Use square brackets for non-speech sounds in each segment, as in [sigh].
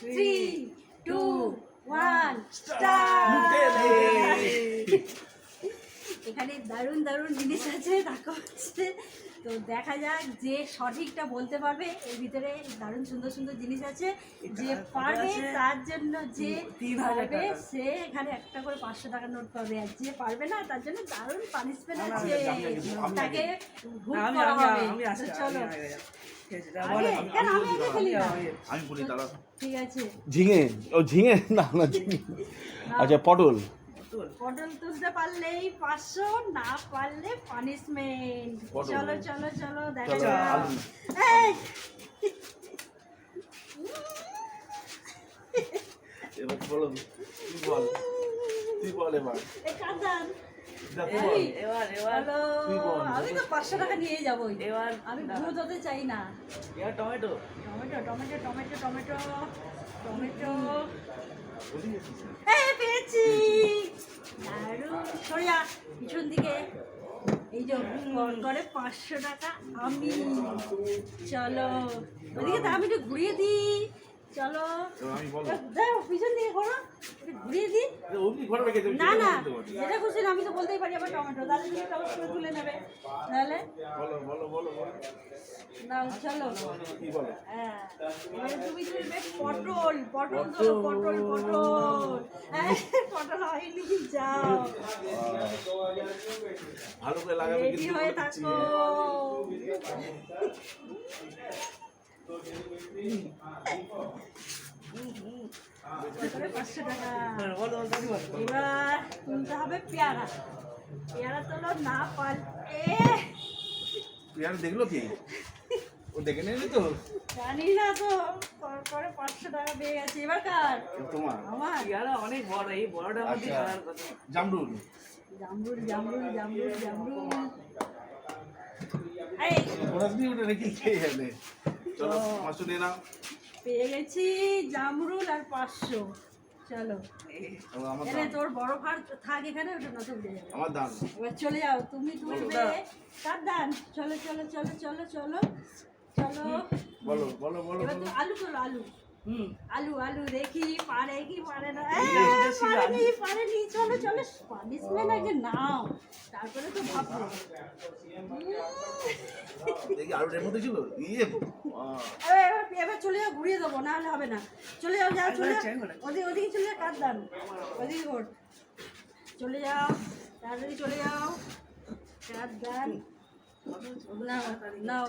Three two one মুখে এখানে দারুণ দারুণ জিনিস আছে দেখা হচ্ছে তো দেখা যাক যে সঠিকটা বলতে পারবে। এর ভিতরে দারুণ সুন্দর সুন্দর জিনিস আছে। যে পারবে তার জন্য যে পারবে সে এখানে একটা করে পাঁচশো টাকার নোট পাবে। আর যে পারবে না তার জন্য দারুণ পানিশমেন্ট আছে। তাকে চলো। আমি বলি দাঁড়া ঠিক আছে। ঝিঙে? ও ঝিঙে? [laughs] না না ঝিঙে। আচ্ছা পটল? পটল। তুলতে পারলেই পাঁচশো না পারলে পানিশমেন্ট চলো চলো চলো দেখা। এবার বলো তুই বল? তুই বল এবার? আমি তো পাঁচশো টাকা নিয়ে যাব এবার আমি। হতে চাই না। এবার tomato. Tomato tomato tomato tomato tomato. পেয়েছি। দারুণ। পিছন দিকে। এই যে কর করে পাঁচশো টাকা আমি। চলো। ওদিকে তা আমি একটু ঘুরিয়ে দিই। চলো। পিছন দিকে ঘুরিয়ে দিই না না যেটা খুশি আমি তো বলতেই পারি আবার টমেটো। তাহলে তুমি টমেটো করে তুলে নেবে। তাহলে? নাও চলো। হ্যাঁ। তুমি পটল। পটল পটল। পটল হ্যাঁ, পটল হয়নি যাও। ভালো করে লাগাবে রেডি হয়ে থাকো। এবার তুলতে হবে পেয়ারা। পেয়ারা তোলো না পাল এ! তুই আর দেখল কি? ও দেখে নেবে তো? জানি না তো কর- পাঁচশো টাকা পেয়ে গেছে। এবার কার? তোমার। আমার। পেয়ারা অনেক বড় এই বড়টা মধ্যে আচ্ছা। জামরুল। জামরুল জামরুল জামরুল জামরুল। এই ওটা খেয়ে যাবে চলো পাঁচশো নিয়ে নাও। পেয়ে গেছি জামরুল আর পাঁচশো। চলো। তোর বড় ভার থাক এখানে ওটা নতুন উঠে আমার দাম। এবার চলে যাও তুমি তুলবে। দাও। কার দান চলো চলো চলো চলো চলো চলো। বলো বলো বলো এবার বলো তো আলু তোলো আলু। আলু আলু দেখি পারে কি পারে না? পারেনি পারেনি চলো চলো পানিশমেন্ট আগে নাও। তারপরে তো ভাববো। দেখি আলুটার মধ্যে ছিল? ইয়ে এবার চলে যাও ঘুরিয়ে দেবো না হলে হবে না। চলে যাও যাও চলে যাও। ওদিকে ওদিকে চলে যাও কার দান ওদিকে ঘোর চলে যাও তাড়াতাড়ি চলে যাও। কার দান নাও নাও।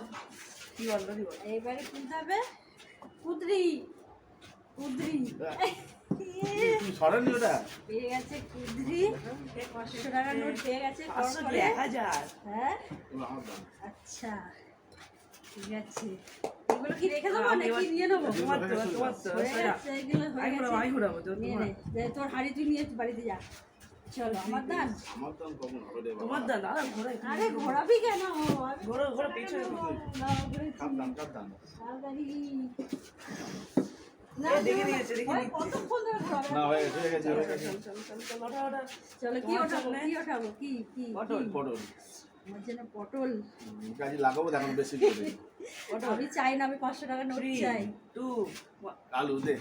কি বল দাদি বল এইবারে কিনতে হবে? কুদরি। কুদরি তুমি ওটা? পেয়ে গেছে কুদরি। পাঁচশো টাকার নোট পেয়ে গেছে কর পাঁচশো করে। এক হাজার। হ্যাঁ? আচ্ছা। ঠিক আছে। এগুলো কি রেখে দেবো নাকি নিয়ে নেব? তোমার তোমার এগুলো তোর হাড়ি তুই নিয়ে বাড়িতে যা। চলো আমার দান। আমার দাম কখন হবে তোমার দান আরে ঘোরাবি কেন? ঘোরো ঘোরো পেছনে দাম তাড়াতাড়ি। না, এই দেখে নিয়েছে, দেখে ওই নিয়েছে। কতক্ষণ ধরে ঘোরাবে? না হয়ে গেছে হয়ে গেছে হয়ে গেছে। চল চল চল চল ওঠা ওঠা চলো কি ওঠাবো কি ওঠাবো? কি কি পটল। পটল। আমার পটল। কাজে লাগাবো দেখুন বেশি করে। আমি চাই না আমি পাঁচশো টাকা নোট চাই। টু আলু দে।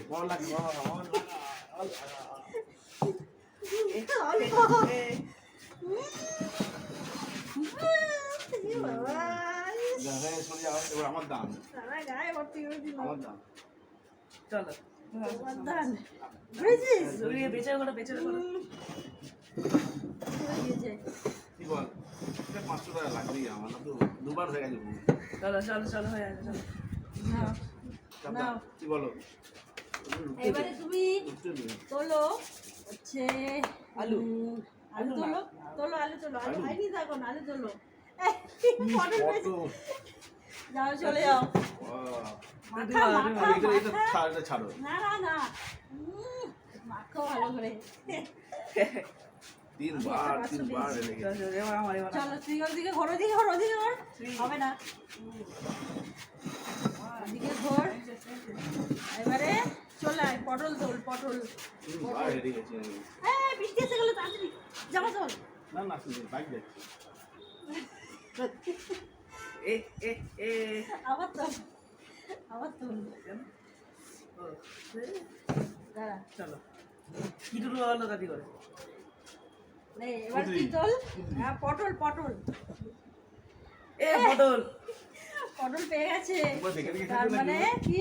আমার দাম। আমার দাম। চলো। পাঁচশো টাকা লাগবেই আমার তো দুবার হয়ে গেছে চলো চলো চলো হয়ে গেছে চলো? কি বলো? এবারে তুমি তোলো হচ্ছে আলু। আলু তোলো তোলো আলু তোলো। আলু? হয়নি তখন আলু তোলো। পটল? যাও চলে যাও। বাহ। মাখা মাখা মাখা। ছাড়ো। না না না। মাখো ভালো করে। তিনবার তিনবার চলো চলো এবার আমার এবার চলো তুই ওদিকে ঘোর ওদিকে ঘোর ওদিকে ঘোর। হবে না। ওদিকে ঘোর। এবারে চলে আয় পটল তোল পটল। গেছি বৃষ্টি এসে গেলো তাড়াতাড়ি। যাব চল না না বাইক যাচ্ছি। [laughs] এ এ এ। আবার তোল আবার তোল চলো। কি হলো দাদি করে? এবার কি তোল হ্যাঁ পটল পটল। এ পটল। পটল পেয়ে গেছে। তার মানে কি?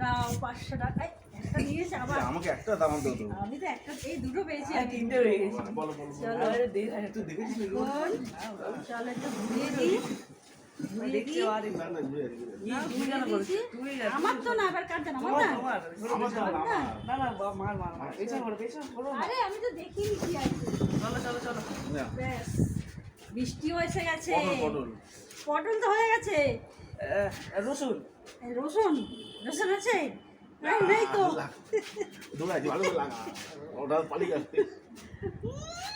নাও পাঁচশো টাকায় একটা নিয়েছে আবার। আমাকে একটা দাম তো আমি তো একটা এই দুটো পেয়েছি হ্যাঁ আমি। তিনটে হয়ে গেছে। বলো বলো চলো। আরে দেখ তুই দেখেছিস এখন চলো একটু ঘুরিয়ে দিই। আমার তো না আমার না? না, না মার মার মার। পেছন করো পেছন করো আরে আমি তো দেখিনি কি আছে চলো চলো চলো। ব্যাস। বৃষ্টিও এসে গেছে। পটল তো হয়ে গেছে। রসুন। রসুন? রসুন আছে? নাই তো। দৌড়ে ভালো লাগা। ওটা পালিয়ে [laughs]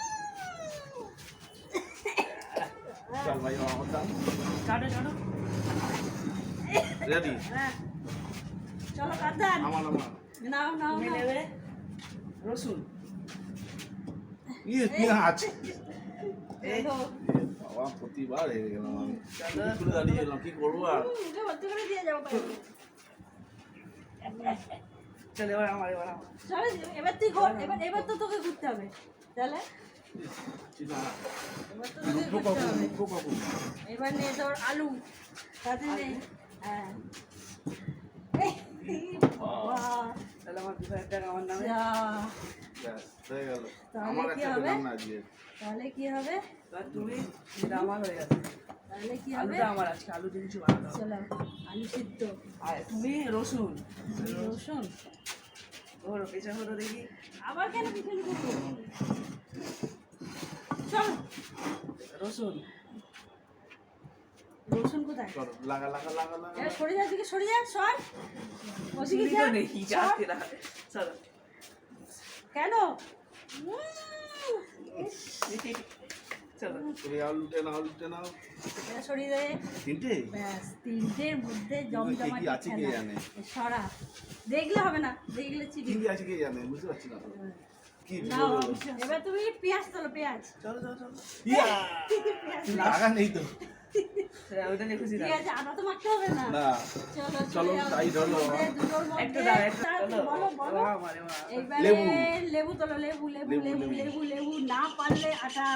চল ভাই আমার কাটো কাটো রেডি চলো কাদান আমার। আমার নাও নাও। নেবে রসুন। ইয়ে পেঁয়াজ এই। বাবা প্রতিবার হেরে গেলাম আমি। চলো। দাঁড়িয়ে গেলাম কি করব আর? করে দিয়ে যাব পায়ে। এবার আমার এবার এবার তুই এবার এবার তো তোকে ঘুরতে হবে। তাহলে? এবার নে তোর আলু। তাতে নে হ্যাঁ। তাহলে কি হবে? তুমি আমার হয়ে যাবে তাহলে কি হবে? আমার আজকে আলু দিয়ে কিছু বানাতে চলো আলু সিদ্ধ। আর তুমি রসুন। রসুন ওর পেছন দেখি। আবার কেন পিছনে রসুন। রসুন কোথায়? চলো লাগা লাগা লাগা লাগা। সরে যা দিকে সরে যা সর। ওদিকে যা নেই। যাচ্ছে না। চলো। কেন? দেখলে হবে না দেখলে কি আছে কে জানে? বুঝতে পারছি না। কি এবার তুমি পেঁয়াজ তোলো পেঁয়াজ। চলো চলো চলো। পেঁয়াজ লাগা নেই তো। না। লেবু। তোলো লেবু লেবু লেবু, লেবু লেবু। পারলে আটা।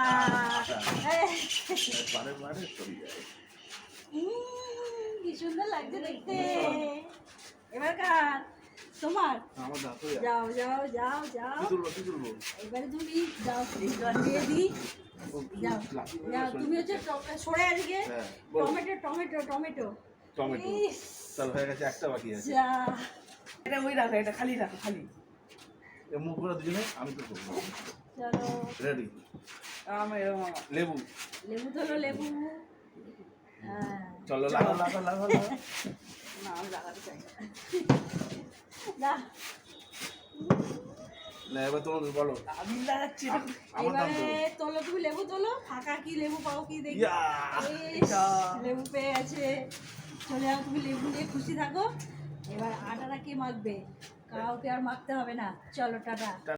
কি সুন্দর লাগছে দেখতে। এবার কার? তোমার। যাও যাও যাও যাও। এবারে তুমি যাও দিয়ে দিই যাও যাও তুমি হচ্ছে সরে আজকে হ্যাঁ, টমেটো টমেটো টমেটো। টমেটো। চল হয়ে গেছে একটা বাকি আছে। যা। এটা ওই রাখো এটা খালি রাখো খালি। মুখ করে দুজনে আমি তো করব। চলো। রেডি আমার এরকম আমার। লেবু। লেবু তোলো লেবু। চলো লাগো লাগো লাগো লাগো না আমি লাগাতে চাই না। এবার বলো আমি লাগাচ্ছি তোলো তুমি লেবু তোলো। ফাঁকা কি লেবু পাও কি দেখি। লেবু পেয়ে চলে যাও তুমি লেবু নিয়ে খুশি থাকো। এবার আটাটা কে মাখবে। কাউকে আর মাখতে হবে না। চলো টাটা।